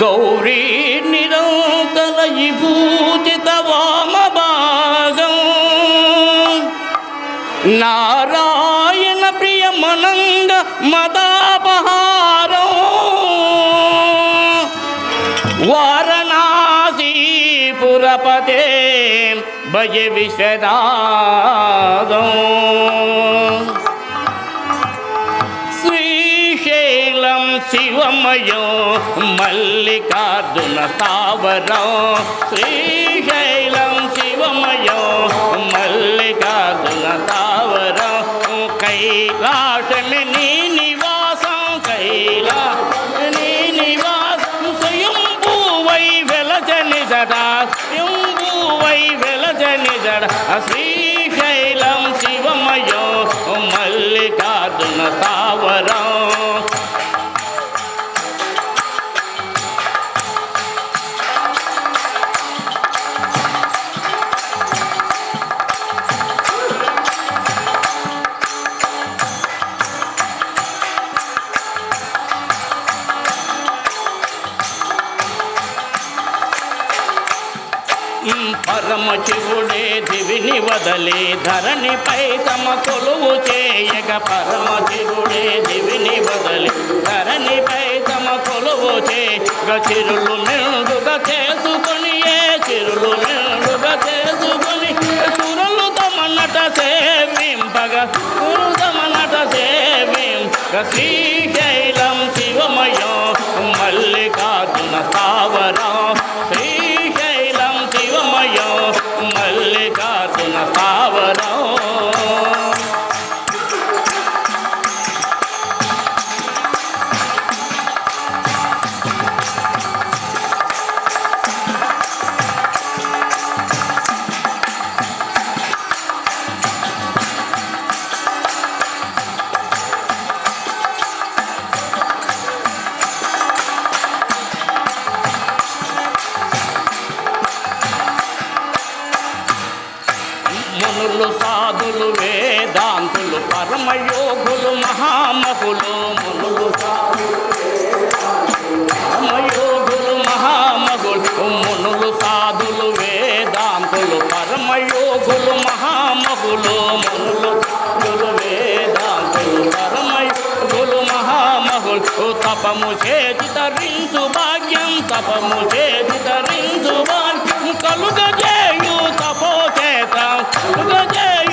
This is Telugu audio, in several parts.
గౌరీ నిరంతర విభూతిత వామ భాగం నారాయణ ప్రియమనంద మదాపహారం వారణాసీపురపతే భయ విశ్వనాదం శివమయో మల్లికార్జున స్థావరం. శ్రీశైలం శివమయో మల్లికార్జున స్థావరం. కైలాసమి నీ నివాసం కైలా నివాసం. స్వయంభూవై వెలచని జడా స్వయంభూవై వెలచని జడా. శ్రీశైలం శివమయో మల్లికార్జున స్థావరం. శివుడే దివిని వదలి ధరణిపై తమ కొలువు చేయగ పరమ శివుడే దివిని వదలి ధరణిపై తమ కొలువు చేయగ చిరులు నిండుగా చేసుకొని ఏ చిరులు నిండుగా చేసుకొని సురులు తమన్నట సేవింపగ సురు తమన్నట సేవింపగ శ్రీ మునులు సాధులు వేదాంతులు పరమయోగులు మహామహులు మునులు పరమయోగులు మహామహులు మునులు సాధులు వేదాంతులు పరమయోగులు మహామహులు మునులు సాధులు వేదాంతులు పరమయోగులు మహామహులు. తపము చేతి తరించు భాగ్యం తపము చేతి తరించు భాగ్యం కలుగజే చేత కలుగజేయు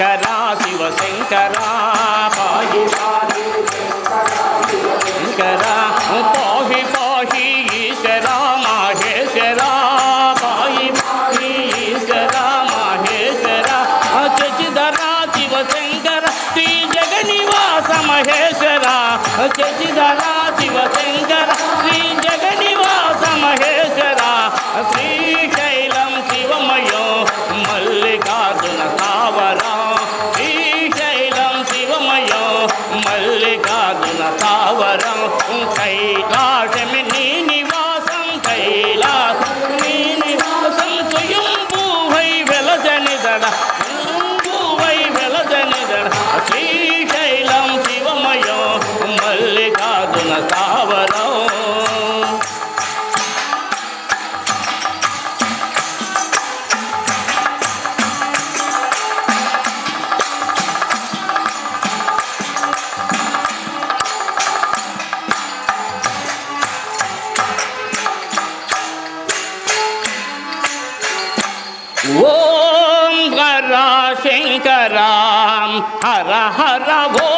శంకరా శివ శంకరా పాహి శంకర హర హర ఓం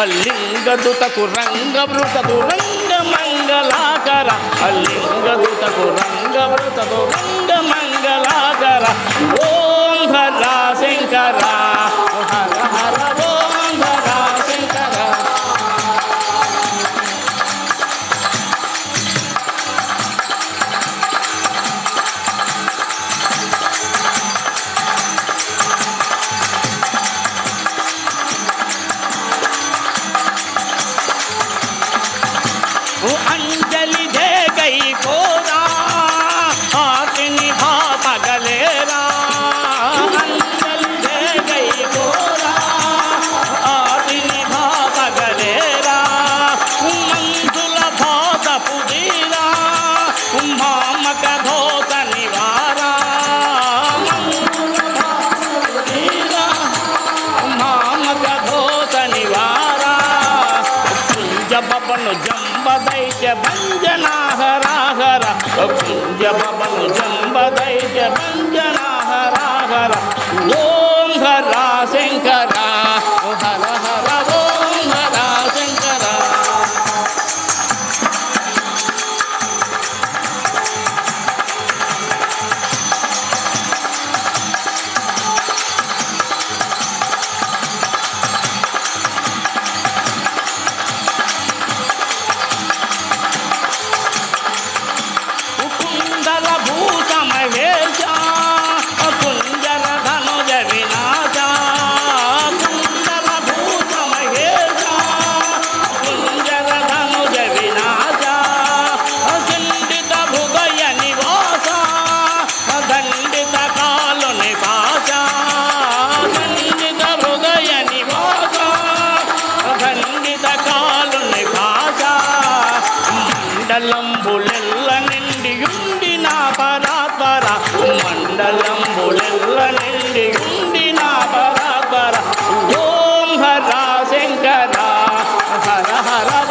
అల్లింగదుతకు రంగమృతకు రంగమంగళాకర. అల్లింగదుతకు రంగమృతకు రంగమంగళాకర. ఓం భరా శంకర. హర ও జప జంబ దైత్య పంచనాహ రాగ हरा